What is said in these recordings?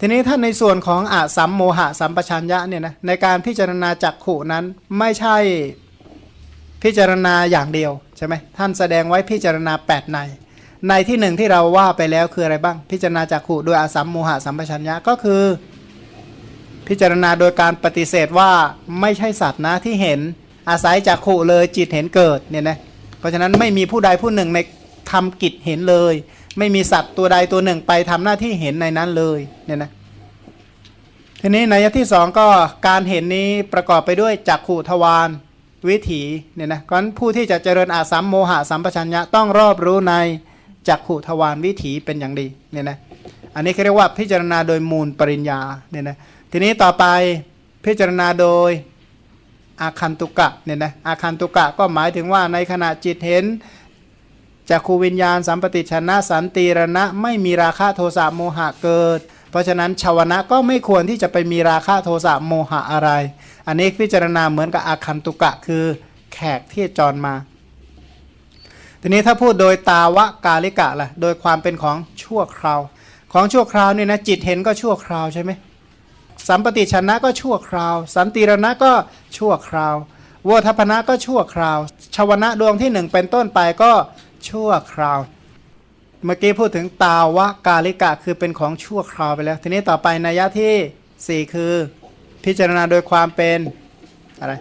ทีนี้ถ้าในส่วนของอาสัมโมหะสัมปชัญญะเนี่ยนะในการพิจารณาจักขุนั้นไม่ใช่พิจารณาอย่างเดียวใช่ไหมท่านแสดงไว้พิจารณา 8 ใน ในที่หนึ่งที่เราว่าไปแล้วคืออะไรบ้าง พิจารณาจักขุโดยอาสัมโมหะสัมปชัญญะก็คือ พิจารณาโดยการปฏิเสธว่าไม่ใช่สัตว์นะที่เห็นอาศัยจักขุเลยจิตเห็นเกิดเนี่ยนะเพราะฉะนั้นไม่มีผู้ใดผู้หนึ่งในทำกิจเห็นเลย ไม่มีสัตว์ตัวใดตัวหนึ่งไปทำหน้าที่เห็นในนั้นเลยเนี่ยนะ ทีนี้ในยะที่สองก็การเห็นนี้ประกอบไปด้วยจักขุทวารวิถีเนี่ยนะเพราะฉะนั้นผู้ที่จะเจริญอาสัมโมหะสัมปชัญญะต้องรอบรู้ในจักขุทวารวิถีเป็นอย่างดีเนี่ยนะอันนี้เขาเรียกว่าพิจารณาโดยมูลปริญญาเนี่ยนะทีนี้ต่อไปพิจารณาโดยอาคันตุกะเนี่ยนะอาคันตุกะก็หมายถึงว่าในขณะจิตเห็นจากขูวิญญาณสัมปติชนะสันติรณะไม่มีราคะโทสะโมหะเกิด เพราะฉะนั้นชาวนะก็ไม่ควรที่จะไปมีราคะโทสะโมหะอะไร อันนี้พิจารณาเหมือนกับอาคันตุกะคือแขกที่จรมา ทีนี้ถ้าพูดโดยตาวะกาลิกะล่ะ โดยความเป็นของชั่วคราว ของชั่วคราวนี่นะจิตเห็นก็ชั่วคราวใช่ไหมสัมปติชนะก็ชั่วคราว สันติรณะก็ชั่วคราวโวทัพนะก็ชั่วคราวชาวนะดวงที่หนึ่งเป็นต้นไปก็ชั่วคราว เมื่อกี้พูดถึงตาวะกาลิกะคือเป็นของชั่วคราวไปแล้ว ทีนี้ต่อไปนัยยะที่สี่คือพิจารณาโดยความเป็นอะไร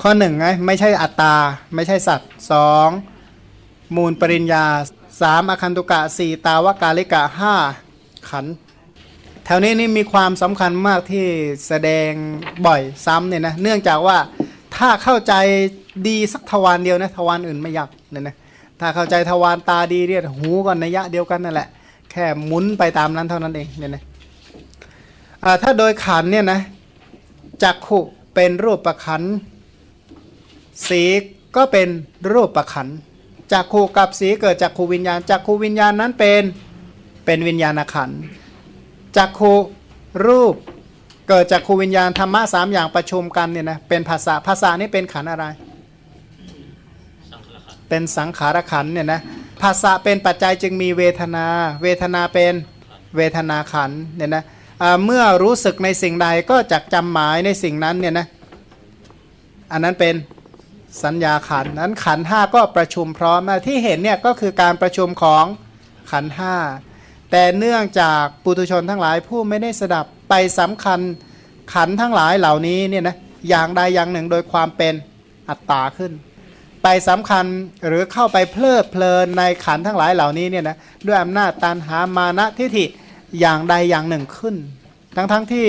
ข้อหนึ่งไงไม่ใช่อัตตา ไม่ใช่สัตว์สองมูลปริญญาสามอคันตุกะสี่ตาวะกาลิกะห้าขันแถวนี้นี่มีความสำคัญมากที่แสดงบ่อยซ้ำเนี่ยนะเนื่องจากว่าถ้าเข้าใจดีสักทวารเดียวนะทวารอื่นไม่ยากเนี่ยนะ ถ้าเข้าใจทวารตาดีเรียหูก่อนนัยยะเดียวกันนั่นแหละ แค่หมุนไปตามนั้นเท่านั้นเองเนี่ยนะถ้าโดยขันเนี่ยนะจักขุเป็นรูปประขันสีก็เป็นรูปประขันจากขูกับสีเกิดจากขูวิญญาณจากขูวิญญาณนั้นเป็นเป็นวิญญาณขันจากขูรูปเกิดจากขูวิญญาณธรรมะสามอย่างประชุมกันเนี่ยนะเป็นภาษาภาษานี่เป็นขันอะไร เป็นสังขารขันเนี่ยนะภาษาเป็นปัจจัยจึงมีเวทนา เวทนาเป็นเวทนาขันเนี่ยนะเมื่อรู้สึกในสิ่งใดก็จักจำหมายในสิ่งนั้นเนี่ยนะอันนั้นเป็นสัญญาขันนั้นขันห้าก็ประชุมพร้อมที่เห็นเนี่ยก็คือการประชุมของขันห้าแต่เนื่องจากปุถุชนทั้งหลายผู้ไม่ได้สดับไปสำคัญขันทั้งหลายเหล่านี้เนี่ยนะอย่างใดอย่างหนึ่งโดยความเป็นอัตตาขึ้น ไปสำคัญหรือเข้าไปเพลิดเพลินในขันทั้งหลายเหล่านี้เนี่ยนะด้วยอำนาจตันหามานะทิฏฐิอย่างใดอย่างหนึ่งขึ้น ทั้งทั้งๆที่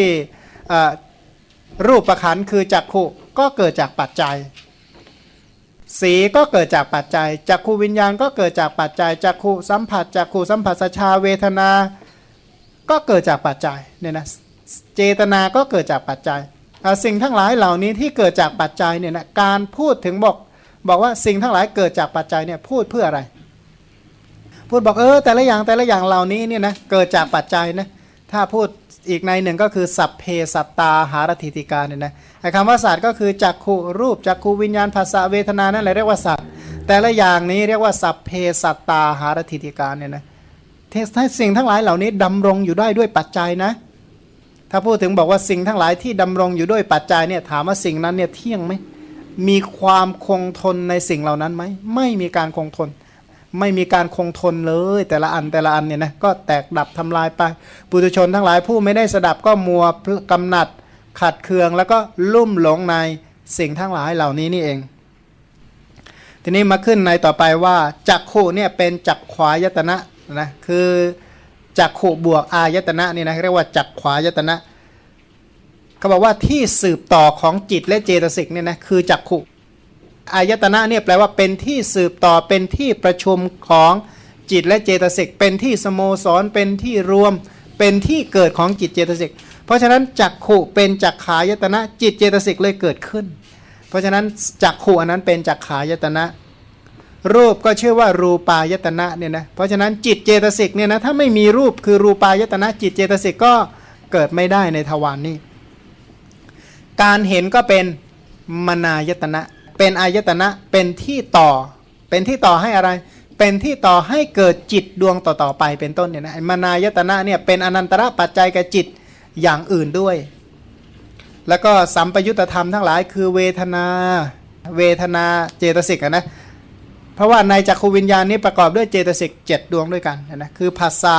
รูปประขันคือจักขุก็เกิดจากปัจจัย สีก็เกิดจากปัจจัยจักขูวิญญาณก็เกิดจากปัจจัยจักขูสัมผัสจักขูสัมผัสสชาเวทนา ก็เกิดจากปัจจัยเนี่ยนะเจตนาก็เกิดจากปัจจัยสิ่งทั้งหลายเหล่านี้ที่เกิดจากปัจจัยเนี่ยนะการพูดถึงบอก บอกว่าสิ่งทั้งหลายเกิดจากปัจจัยเนี่ยพูดเพื่ออะไร พูดบอกเออแต่ละอย่างแต่ละอย่างเหล่านี้เนี่ยนะเกิดจากปัจจัยนะถ้าพูดอีกในหนึ่งก็คือ สัพเพสัตตาหารถิติการเนี่ยนะไอ้คำว่าสัตว์ก็คือจักขูรูปจักขูวิญญาณภาษาเวทนานั่นแหละเรียกว่าสัตว์แต่ละอย่างนี้เรียกว่าสัพเพสัตตาหารถิติการเนี่ยนะเทศให้สิ่งทั้งหลายเหล่านี้ดำรงอยู่ได้ด้วยปัจจัยนะถ้าพูดถึงบอกว่าสิ่งทั้งหลายที่ดำรงอยู่ด้วยปัจจัยเนี่ยถามว่าสิ่งนั้นเนี่ยเที่ยงไหม มีความคงทนในสิ่งเหล่านั้นไหมไม่มีการคงทน ไม่มีการคงทนเลย แต่ละอันแต่ละอันเนี่ยนะก็แตกดับทำลายไปปุถุชนทั้งหลายผู้ไม่ได้สดับก็มัวกำหนัดขัดเคืองแล้วก็ลุ่มหลงในสิ่งทั้งหลายเหล่านี้นี่เอง ทีนี้มาขึ้นในต่อไปว่าจักขุเนี่ยเป็นจักขวายตนะนะคือจักขุบวกอายตนะนี่นะเรียกว่าจักขวายตนะ เขาบอกว่าที่สืบต่อของจิตและเจตสิกเนี่ยนะคือจักขุอายตนะเนี่ยแปลว่าเป็นที่สืบต่อเป็นที่ประชุมของจิตและเจตสิกเป็นที่สโมสรเป็นที่รวม เป็นที่เกิดของจิตเจตสิกเพราะฉะนั้นจักขุเป็นจักขายตนะจิตเจตสิกเลยเกิดขึ้น เพราะฉะนั้นจักขุอันนั้นเป็นจักขายตนะรูปก็ชื่อว่ารูปายตนะเนี่ยนะเพราะฉะนั้นจิตเจตสิกเนี่ยนะถ้าไม่มีรูปคือรูปายตนะจิตเจตสิกก็เกิดไม่ได้ในทวารนนี้ การเห็นก็เป็นมนายตนะ เป็นอายตนะเป็นที่ต่อ เป็นที่ต่อให้อะไร เป็นที่ต่อให้เกิดจิตดวงต่อๆไปเป็นต้นเนี่ยนะมานายตนะเนี่ยเป็นอนันตระปัจจัยกับจิตอย่างอื่นด้วย แล้วก็สัมปยุตธรรมทั้งหลายคือเวทนา เวทนาเจตสิกะนะเพราะว่าในจักขูวิญญาณนี้ประกอบด้วยเจตสิกเจ็ดดวงด้วยกันนะคือภาษะ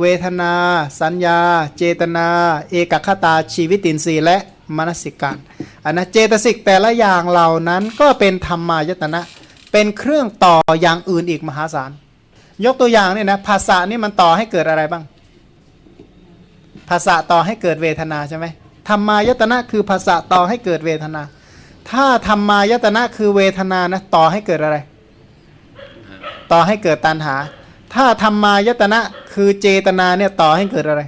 เวทนา สัญญา เจตนา เอกคตาชีวิตินทรีย์และ มนสิการอันนะเจตสิกแต่ละอย่างเหล่านั้นก็เป็นธรรมายตนะ เป็นเครื่องต่ออย่างอื่นอีกมหาศาล ยกตัวอย่างเนี่ยนะภาษานี่มันต่อให้เกิดอะไรบ้าง ภาษาต่อให้เกิดเวทนาใช่ไหมธรรมายตนะคือภาษาต่อให้เกิดเวทนา ถ้าธรรมายตนะคือเวทนานะต่อให้เกิดอะไร ต่อให้เกิดตัณหา ถ้าธรรมายตนะคือเจตนาเนี่ยต่อให้เกิดอะไร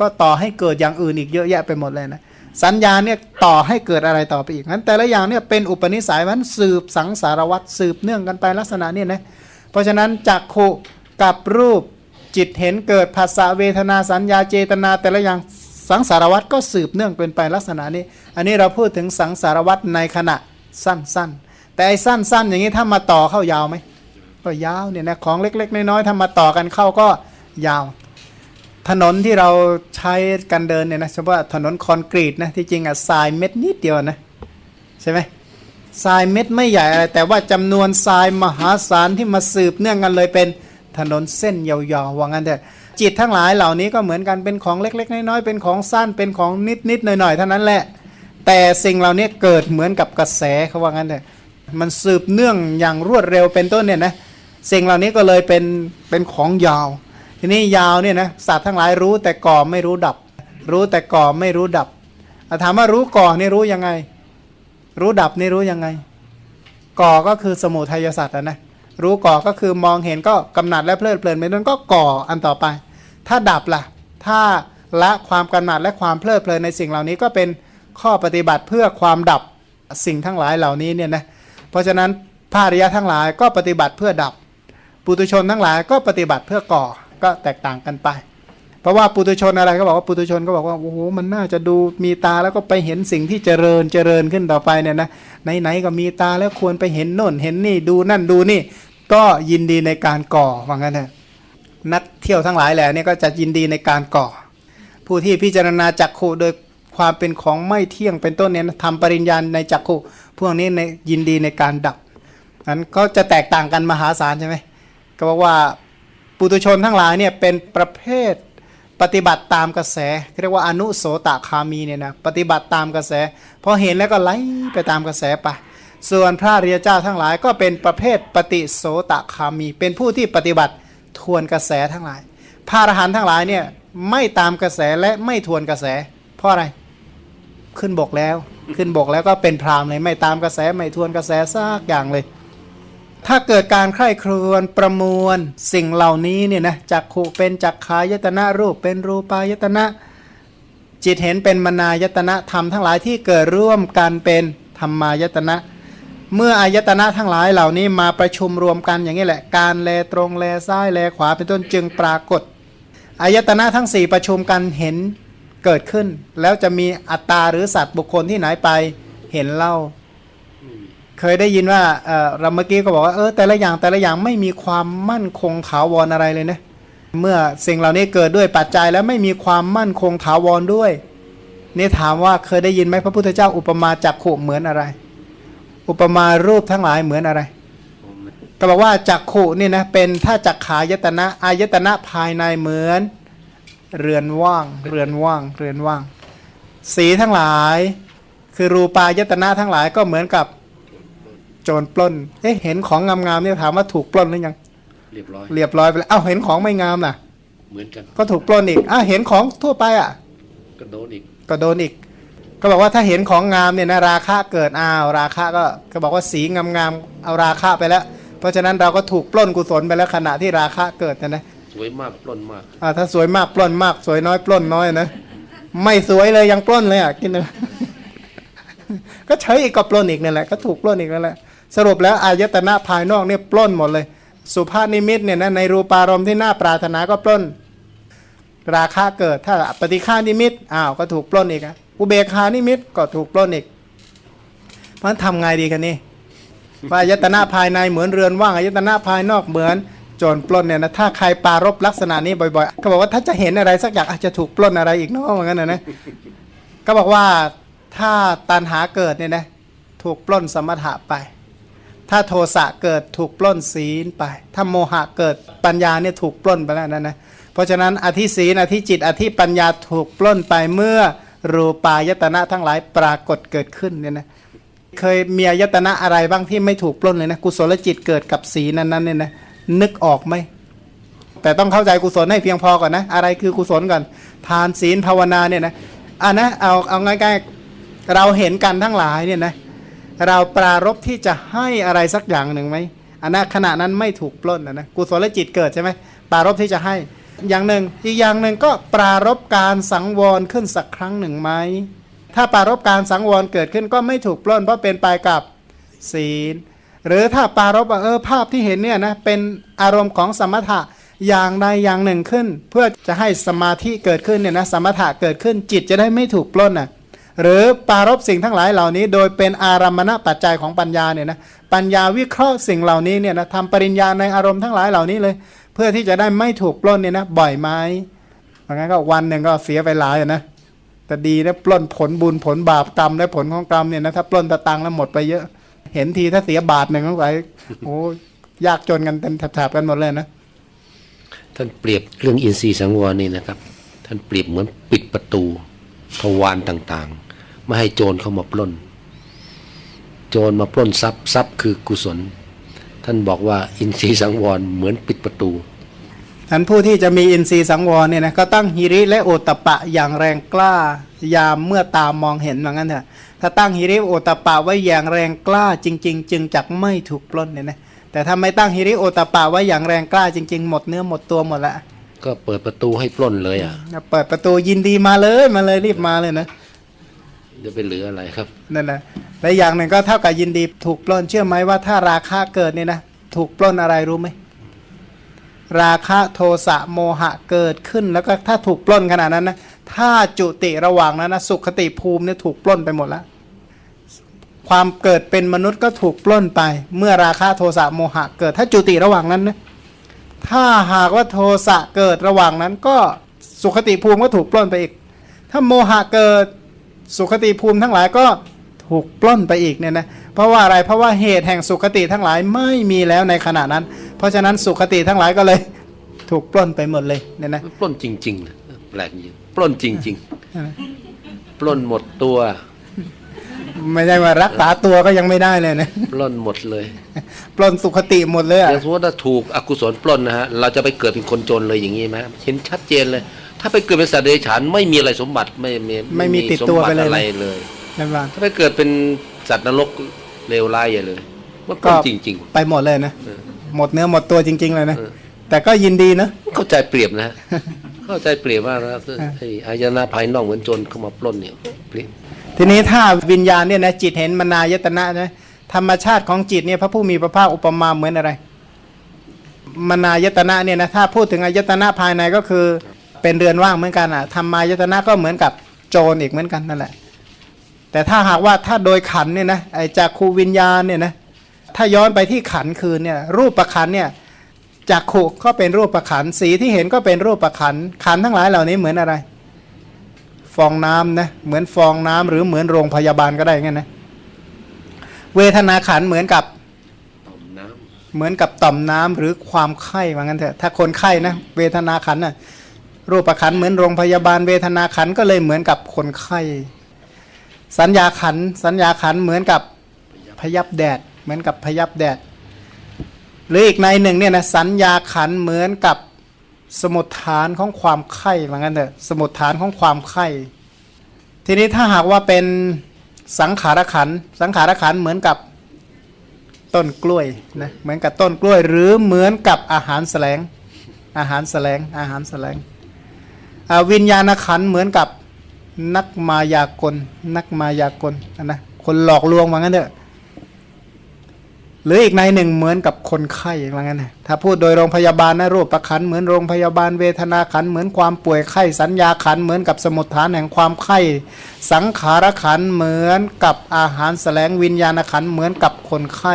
ก็ต่อให้เกิดอย่างอื่นอีกเยอะแยะไปหมดเลยนะสัญญาเนี่ยต่อให้เกิดอะไรต่อไปอีกงั้นแต่ละอย่างเนี่ยเป็นอุปนิสัยมันสืบสังสารวัตรสืบเนื่องกันไปลักษณะเนี่ยนะเพราะฉะนั้นจักขุกับรูปจิตเห็นเกิดภาษาเวทนาสัญญาเจตนา แต่ละอย่างสังสารวัตรก็สืบเนื่องเป็นไปลักษณะนี้ อันนี้เราพูดถึงสังสารวัตรในขณะสั้นๆ แต่ไอ้สั้น ๆ อย่างนี้ถ้ามาต่อเข้ายาวไหมก็ยาวเนี่ยนะของเล็ก ๆ น้อยๆถ้ามาต่อกันเข้าก็ยาว ถนนที่เราใช้กันเดินเนี่ยนะเฉพาะถนนคอนกรีตนะที่จริงอะทรายเม็ดนิดเดียวนะใช่ไหมทรายเม็ดไม่ใหญ่อะไร แต่ว่าจำนวนทรายมหาศาลที่มาสืบเนื่องกันเลยเป็นถนนเส้นยาวๆว่างั้นเถอะจิตทั้งหลายเหล่านี้ก็เหมือนกันเป็นของเล็ก ๆ น้อยๆเป็นของสั้นเป็นของนิดๆหน่อยๆเท่านั้นแหละ แต่สิ่งเหล่านี้เกิดเหมือนกับกระแสเขาว่างั้นเถอะมันสืบเนื่องอย่างรวดเร็วเป็นต้นเนี่ยนะสิ่งเหล่านี้ก็เลยเป็นเป็นของยาว ทีนี้ยาวเนี่ยนะสัตว์ทั้งหลายรู้แต่ก่อไม่รู้ดับ รู้แต่ก่อไม่รู้ดับถามว่ารู้ก่อนี่รู้ยังไง รู้ดับนี่รู้ยังไง ก่อก็คือสมุทัยสัตว์อะนะรู้ก่อก็คือมองเห็นก็กำหนัดและเพลิดเพลินไปนั้นก็ก่ออันต่อไป ถ้าดับล่ะ ถ้าละความกำหนัดและความเพลิดเพลินในสิ่งเหล่านี้ก็เป็นข้อปฏิบัติเพื่อความดับสิ่งทั้งหลายเหล่านี้เนี่ยนะเพราะฉะนั้นพระอริยะทั้งหลายก็ปฏิบัติเพื่อดับ ปุตุชนทั้งหลายก็ปฏิบัติเพื่อก่อ ก็แตกต่างกันไป เพราะว่าปุตุชนอะไรก็บอกว่าปุตุชนก็บอกว่าโอ้โหมันน่าจะดูมีตาแล้วก็ไปเห็นสิ่งที่เจริญเจริญขึ้นต่อไปเนี่ยนะไหนๆก็มีตาแล้วควรไปเห็นโน่นเห็นนี่ดูนั่นดูนี่ ก็ยินดีในการก่อว่างั้นเถอะนักเที่ยวทั้งหลายแหละเนี่ยก็จะยินดีในการก่อ ผู้ที่พิจารณาจักขุโดยความเป็นของไม่เที่ยงเป็นต้นเนี่ยทำปริญญาในจักขุพวกนี้ในยินดีในการดับนั้นก็จะแตกต่างกันมหาศาลใช่ไหมก็บอกว่า ปุตุชนทั้งหลายเนี่ยเป็นประเภทปฏิบัติตามกระแส เรียกว่าอนุโสตคามีเนี่ยนะปฏิบัติตามกระแสพอเห็นแล้วก็ไหลไปตามกระแสไปส่วนพระเรียเจ้าทั้งหลายก็เป็นประเภทปฏิโสตคามี เป็นผู้ที่ปฏิบัติทวนกระแสทั้งหลาย พระอรหันต์ทั้งหลายเนี่ยไม่ตามกระแสและไม่ทวนกระแส เพราะอะไรขึ้นบกแล้ว ขึ้นบกแล้วก็เป็นพรามเลยไม่ตามกระแสไม่ทวนกระแสซากอย่างเลย ถ้าเกิดการใคร่ครวญประมวลสิ่งเหล่านี้เนี่ยนะจักขุเป็นจักขายตนะรูปเป็นรูปายตนะ จิตเห็นเป็นมนายตนะธรรมทั้งหลายที่เกิดร่วมกันเป็นธรรมายตนะ เมื่ออายตนะทั้งหลายเหล่านี้มาประชุมรวมกันอย่างนี้แหละ การแลตรงแลซ้ายแลขวาเป็นต้นจึงปรากฏอายตนะทั้งสี่ประชุมกันเห็นเกิดขึ้น แล้วจะมีอัตตาหรือสัตว์บุคคลที่ไหนไปเห็นเล่า เคยได้ยินว่าเออเราเมื่อกี้ก็บอกว่าเออแต่ละอย่างแต่ละอย่างไม่มีความมั่นคงถาวรอะไรเลยนะเมื่อสิ่งเหล่านี้เกิดด้วยปัจจัยแล้วไม่มีความมั่นคงถาวรด้วยนี่ถามว่าเคยได้ยินไหมพระพุทธเจ้าอุปมาจักขุเหมือนอะไร อุปมารูปทั้งหลายเหมือนอะไรก็บอกว่าจักขุนี่นะเป็นถ้าจักขายตนะอายตนะภายในเหมือน เรือนว่าง เรือนว่าง เรือนว่าง สีทั้งหลาย คือรูปายตนะทั้งหลายก็เหมือนกับ โจรปล้น เอ๊ะเห็นของงามๆเนี่ยถามว่าถูกปล้นหรือยัง เรียบร้อย เรียบร้อยไปแล้วเอ้าเห็นของไม่งามน่ะ เหมือนกันก็ถูกปล้นอีกอ้าวเห็นของทั่วไปอะ ก็โดนอีก ก็โดนอีก ก็บอกว่าถ้าเห็นของงามเนี่ยนะราคะเกิดอ้าวราคะก็ก็บอกว่าสีงามๆเอาราคะไปแล้ว เพราะฉะนั้นเราก็ถูกปล้นกุศลไปแล้วขณะที่ราคะเกิดนะนะสวยมากปล้นมากอ่าถ้าสวยมากปล้นมาก สวยน้อยปล้นน้อยนะไม่สวยเลยยังปล้นเลยอะกินเลยก็ใช้อีกก็ปล้นอีกนั่นแหละก็ถูกปล้นอีกนั่นแหละ สรุปแล้วอายตนะภายนอกเนี่ยปล้นหมดเลย สุภาพนิมิตเนี่ยนะในรูปารมณ์ที่น่าปรารถนาก็ปล้น ราคาเกิดถ้าปฏิฆานิมิตอ้าวก็ถูกปล้นอีกอะอุเบกขานิมิตก็ถูกปล้นอีกเพราะทำไงดีกันนี่ว่าอายตนะภายในเหมือนเรือนว่างอายตนะภายนอกเหมือนโจรปล้นเนี่ยนะถ้าใครปรารบลักษณะนี้บ่อยๆเขาบอกว่าถ้าจะเห็นอะไรสักอย่างอาจจะถูกปล้นอะไรอีกเนาะเหมือนกันนะนะก็บอกว่าถ้าตันหาเกิดเนี่ยนะถูกปล้นสมถะไป ถ้าโทสะเกิดถูกปล้นศีลไป ถ้าโมหะเกิดปัญญาเนี่ยถูกปล้นไปแล้วนั่นนะเพราะฉะนั้นอธิศีลอธิจิตอธิปัญญาถูกปล้นไปเมื่อรูปายตนะทั้งหลายปรากฏเกิดขึ้นเนี่ยนะเคยมีอายตนะอะไรบ้างที่ไม่ถูกปล้นเลยนะกุศลจิตเกิดกับสีนั้นนั้นเนี่ยนะนึกออกไหมแต่ต้องเข้าใจกุศลให้เพียงพอก่อนนะ อะไรคือกุศลก่อน ทานศีลภาวนาเนี่ยนะอะนะเอาเอาง่ายๆเราเห็นกันทั้งหลายเนี่ยนะ เราปรารบที่จะให้อะไรสักอย่างหนึ่งไหมอันนั้นขณะนั้นไม่ถูกปล้นนะนะกุศลจิตเกิดใช่ไหมปรารบที่จะให้อย่างหนึ่ง อีกอย่างหนึ่งก็ปรารบการสังวรขึ้นสักครั้งหนึ่งไหมถ้าปรารบการสังวรเกิดขึ้นก็ไม่ถูกปล้น เพราะเป็นไปกับศีล หรือถ้าปรารบว่าเออภาพที่เห็นเนี่ยนะเป็นอารมณ์ของสมถะอย่างใดอย่างหนึ่งขึ้น เพื่อจะให้สมาธิเกิดขึ้นเนี่ยนะสมถะเกิดขึ้นจิตจะได้ไม่ถูกปล้นอะ หรือปรารบสิ่งทั้งหลายเหล่านี้ โดยเป็นอารมณปัจจัยของปัญญาเนี่ยนะปัญญาวิเคราะห์สิ่งเหล่านี้เนี่ยนะทำปริญญาในอารมณ์ทั้งหลายเหล่านี้เลย เพื่อที่จะได้ไม่ถูกปล้นเนี่ยนะบ่อยไหมเพราะงั้นก็วันหนึ่งก็เสียไปหลายนะแต่ดีนะปล้นผลบุญผลบาปกรรมและผลของกรรมเนี่ยนะถ้าปล้นตะตังแล้วหมดไปเยอะ เห็นทีถ้าเสียบาทหนึ่งต้องไปโอ้ยากจนกันเป็นแถบๆกันหมดเลยนะท่านเปรียบเรื่องอินทรีย์สังวรนี่นะครับ ท่านเปรียบเหมือนปิดประตู ทวารต่างๆ ไม่ให้โจรเข้ามาปล้น โจรมาปล้นทรัพย์ทรัพย์คือกุศล ท่านบอกว่าอินทรีย์สังวรเหมือนปิดประตูท่านผู้ที่จะมีอินทรีย์สังวรเนี่ยนะก็ตั้งหิริและโอตะปะอย่างแรงกล้ายามเมื่อตามมองเห็นเหมือนกันเถอะถ้าตั้งหิริโอตะปะไว้อย่างแรงกล้าจริง ๆ จึงจักไม่ถูกปล้นเนี่ยนะแต่ถ้าไม่ตั้งหิริโอตตะปะไว้อย่างแรงกล้าจริง ๆ หมดเนื้อหมดตัวหมดละ ก็เปิดประตูให้ปล้นเลยอะเปิดประตูยินดีมาเลยมาเลยรีบมาเลยนะจะไปเหลืออะไรครับนั่นนะและอย่างหนึ่งก็เท่ากับยินดีถูกปล้นเชื่อไหมว่าถ้าราคะเกิดเนี่ยนะถูกปล้นอะไรรู้ไหมราคะโทสะโมหะเกิดขึ้น แล้วก็ถ้าถูกปล้นขนาดนั้นนะถ้าจุติระหว่างนั้นนะสุขติภูมิเนี่ยถูกปล้นไปหมดแล้วความเกิดเป็นมนุษย์ก็ถูกปล้นไป เมื่อราคะโทสะโมหะเกิด ถ้าจุติระหว่างนั้นนะ ถ้าหากว่าโทสะเกิดระหว่างนั้นก็สุขติภูมิก็ถูกปล้นไปอีก ถ้าโมหะเกิดสุขติภูมิทั้งหลายก็ถูกปล้นไปอีกเนี่ยนะเพราะว่าอะไรเพราะว่าเหตุแห่งสุขติทั้งหลายไม่มีแล้วในขณะนั้น เพราะฉะนั้นสุขติทั้งหลายก็เลย ถูกปล้นไปหมดเลยเนี่ยนะปล้นจริงๆนะแปลกจริงปล้นจริง ๆ ปล้นหมดตัว ไม่ใช่ว่ารักษาตัวก็ยังไม่ได้เลยนะปล้นหมดเลยปล้นสุขติหมดเลยอะอย่างสมมติว่าถูกอกุศลปล้นนะฮะเราจะไปเกิดเป็นคนจนเลยอย่างนี้ไหมเห็นชัดเจนเลย ถ้าไปเกิดเป็นสัตว์เดรัจฉานไม่มีอะไรสมบัติไม่มีไม่มีติดตัวไปเลยสมบันะติอะไรเลยใช่ปะถ้าไปเกิดเป็นสัตว์นรกเลวร้ายใหญ่เลยว่าปล้นจริงไปหมดเลยนะๆเออหมดเนื้อหมดตัวจริง ๆ เลยนะเออแต่ก็ยินดีนะเข้าใจเปรียบนะฮะเข้าใจเปรียบว่านะไอ้อายนะภายนอกเหมือนโจรเข้ามาปล้นเนี่ยเปรียบ ทีนี้ถ้าวิญญาณเนี่ยนะจิตเห็นมนายตนะนะธรรมชาติของจิตเนี่ยพระผู้มีพระภาคอุปมาเหมือนอะไร มนายตนะเนี่ยนะถ้าพูดถึงอายตนะภายในก็คือเป็นเรือนว่างเหมือนกันอะธรรมายตนะก็เหมือนกับโจรอีกเหมือนกันนั่นแหละ แต่ถ้าหากว่าถ้าโดยขันเนี่ยนะไอจากคูวิญญาณเนี่ยนะถ้าย้อนไปที่ขันคือเนี่ยรูปประขันเนี่ยจากขูก็เป็นรูปประขันสีที่เห็นก็เป็นรูปประขันขันทั้งหลายเหล่านี้เหมือนอะไร ฟองน้ำนะเหมือนฟองน้ำหรือเหมือนโรงพยาบาลก็ได้งั้นนะเวทนาขันธ์เหมือนกับต่อมน้เหมือนกับต่อมน้ำหรือความไข้ว่างั้นเถอะถ้าคนไข้นะเวทนาขันธ์น่ะรูปขันธ์เหมือนโรงพยาบาลเวทนาขันธ์ก็เลยเหมือนกับคนไข้ สัญญาขันธ์สัญญาขันธ์เหมือนกับพยับแดด เหมือนกับพยับแดด หรืออีกในหนึ่งเนี่ยนะสัญญาขันธ์เหมือนกับ สมุดฐานของความไข้ว่างั้นเถอะสมุดฐานของความไข้ทีนี้ถ้าหากว่าเป็นสังขารขันสังขารขันเหมือนกับต้นกล้วยนะเหมือนกับต้นกล้วย หรือเหมือนกับอาหารแสลงอาหารแสลงอาหารแสลงวิญญาณขันเหมือนกับนักมายากล นักมายากลนะคนหลอกลวงว่างั้นเถอะ หรืออีกในหนึ่งเหมือนกับคนไข้ว่างั้นนะถ้าพูดโดยโรงพยาบาลนะรูปประคันเหมือนโรงพยาบาลเวทนาขันเหมือนความป่วยไข้สัญญาขันเหมือนกับสมุดฐานแห่งความไข้ สังขารขันเหมือนกับอาหารแสลงวิญญาณขันเหมือนกับคนไข้